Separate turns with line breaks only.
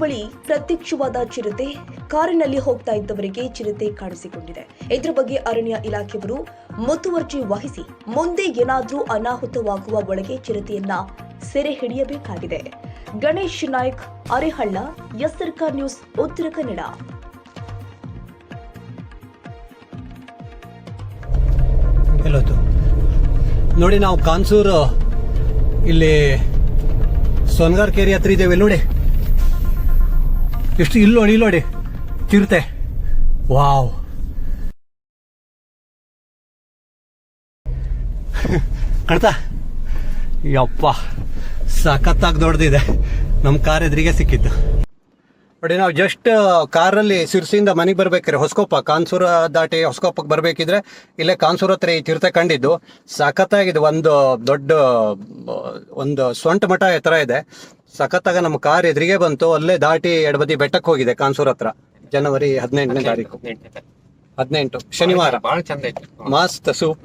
ಬಳಿ ಪ್ರತ್ಯಕ್ಷವಾದ ಚಿರತೆ ಕಾರಿನಲ್ಲಿ ಹೋಗ್ತಾ ಇದ್ದವರಿಗೆ ಚಿರತೆ ಕಾಣಿಸಿಕೊಂಡಿದೆ. ಇದರ ಬಗ್ಗೆ ಅರಣ್ಯ ಇಲಾಖೆಯವರು ಮುತುವರ್ಜಿ ವಹಿಸಿ ಮುಂದೆ ಏನಾದರೂ ಅನಾಹುತವಾಗುವ ಒಳಗೆ ಚಿರತೆಯನ್ನ ಸೆರೆ ಹಿಡಿಯಬೇಕಾಗಿದೆ. ಗಣೇಶ್ ನಾಯ್ಕ್, ಅರೆಹಳ್ಳ ಎಸ್ಸರ್ಕ ನ್ಯೂಸ್, ಉತ್ತರ ಕನ್ನಡ.
ನೋಡಿ ನಾವು ಕಾನ್ಸೂರು, ಇಲ್ಲಿ ಸೋನ್ಗಾರ್ ಕೇರಿ ಹತ್ರ ಇದ್ದೇವೆ ನೋಡಿ. ಎಷ್ಟು ಇಲ್ಲಿ ನೋಡಿ ಇಲ್ಲಿ ನೋಡಿ. ಚಿರತೆ ವಾವ್. ಕಣ್ತಾ? ಯಪ್ಪ, ಸಖತ್ತಾಗಿ ದೊಡ್ಡದಿದೆ ನಮ್ಮ ಕಾರ್ ಎದುರಿಗೆ ಸಿಕ್ಕಿತ್ತು ನೋಡಿ, ನಾವು ಜಸ್ಟ್ ಕಾರಲ್ಲಿ ಸಿರ್ಸಿಯಿಂದ ಮನೆಗೆ ಬರ್ಬೇಕಾರೆ. ಹೊಸಕೊಪ್ಪ ಕಾನ್ಸೂರ ದಾಟಿ ಹೊಸಕೊಪ್ಪಕ್ಕೆ ಬರಬೇಕಿದ್ರೆ ಇಲ್ಲೇ ಕಾನ್ಸೂರ್ ಹತ್ರ ಈ ಚಿರತೆ ಕಂಡಿದ್ದು. ಸಖತ್ತಾಗಿದೆ. ಒಂದು ದೊಡ್ಡ ಒಂದು ಸೊಂಟ ಮಠ ಎತ್ತರ ಇದೆ. ಸಖತ್ತಾಗ ನಮ್ಮ ಕಾರ್ ಎದುರಿಗೆ ಬಂತು ಅಲ್ಲೇ ದಾಟಿ ಎಡಬದಿ ಬೆಟ್ಟಕ್ಕೆ ಹೋಗಿದೆ ಕಾನ್ಸೂರ್ ಹತ್ರ. ಜನವರಿ ಹದಿನೆಂಟನೇ ತಾರೀಕು. ಹದಿನೆಂಟು. ಶನಿವಾರ.
ಬಹಳ ಚಂದ ಐತಿ.
ಮಸ್ತ್ ಸೂಪ್.